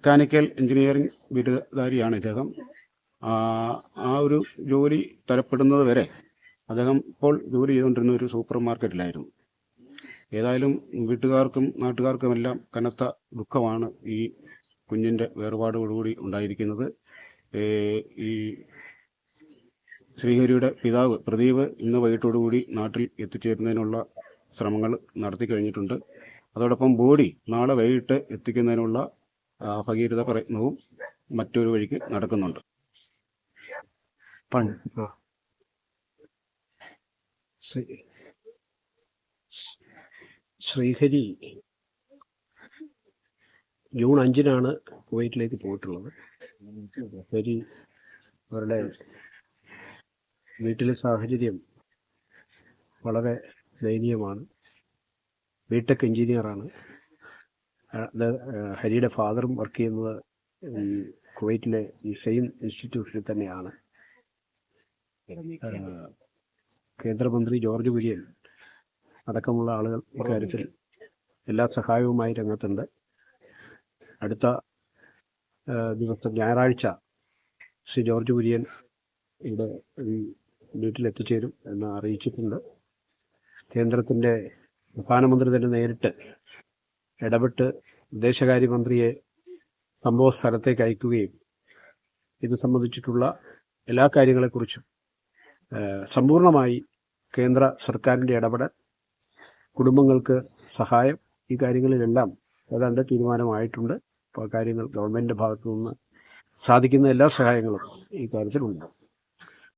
Mechanical engineering ബിരുദധാരിയാണ് ഇദ്ദേഹം. ആ ഒരു ജോലി തരപ്പെടുന്നത് വരെ അദ്ദേഹം ഇപ്പോൾ ജോലി ചെയ്തുകൊണ്ടിരുന്ന ഒരു സൂപ്പർ മാർക്കറ്റിലായിരുന്നു. ഏതായാലും വീട്ടുകാർക്കും നാട്ടുകാർക്കുമെല്ലാം കനത്ത ദുഃഖമാണ് ഈ കുഞ്ഞിന്റെ വേർപാടോടുകൂടി ഉണ്ടായിരിക്കുന്നത്. ഈ ശ്രീഹരിയുടെ പിതാവ് പ്രദീപ് ഇന്ന് വൈകിട്ടോടുകൂടി നാട്ടിൽ എത്തിച്ചേരുന്നതിനുള്ള ശ്രമങ്ങൾ നടത്തി കഴിഞ്ഞിട്ടുണ്ട്. അതോടൊപ്പം ബോഡി നാളെ വൈകിട്ട് എത്തിക്കുന്നതിനുള്ള ഭഗീരഥ പ്രയത്നവും മറ്റൊരു വഴിക്ക് നടക്കുന്നുണ്ട്. ശ്രീഹരി ജൂൺ അഞ്ചിനാണ് കുവൈറ്റിലേക്ക് പോയിട്ടുള്ളത്. ഹരി അവരുടെ വീട്ടിലെ സാഹചര്യം വളരെ ദയനീയമാണ്. ബിടെക് എഞ്ചിനീയറാണ്. അത് ഹരിയുടെ ഫാദറും വർക്ക് ചെയ്യുന്നത് ഈ കുവൈറ്റിലെ ഈ സെയിം ഇൻസ്റ്റിറ്റ്യൂഷനിൽ തന്നെയാണ്. കേന്ദ്രമന്ത്രി ജോർജ് കുര്യൻ അടക്കമുള്ള ആളുകൾ ഇക്കാര്യത്തിൽ എല്ലാ സഹായവുമായി രംഗത്തുണ്ട്. അടുത്ത ദിവസം ഞായറാഴ്ച ശ്രീ ജോർജ് കുര്യൻ ഇവിടെ ഈ വീട്ടിൽ എത്തിച്ചേരും എന്ന് അറിയിച്ചിട്ടുണ്ട്. കേന്ദ്രത്തിന്റെ പ്രധാനമന്ത്രി തന്നെ നേരിട്ട് ഇടപെട്ട് വിദേശകാര്യമന്ത്രിയെ സംഭവ സ്ഥലത്തേക്ക് അയക്കുകയും ഇത് സംബന്ധിച്ചിട്ടുള്ള എല്ലാ കാര്യങ്ങളെക്കുറിച്ചും സമ്പൂർണമായി കേന്ദ്ര സർക്കാരിന്റെ ഇടപെടൽ കുടുംബങ്ങൾക്ക് സഹായം ഈ കാര്യങ്ങളിലെല്ലാം ഏതാണ്ട് തീരുമാനമായിട്ടുണ്ട്. അപ്പോൾ കാര്യങ്ങൾ ഗവൺമെന്റിന്റെ ഭാഗത്തു നിന്ന് സാധിക്കുന്ന എല്ലാ സഹായങ്ങളും ഈ കാര്യത്തിലുണ്ട്.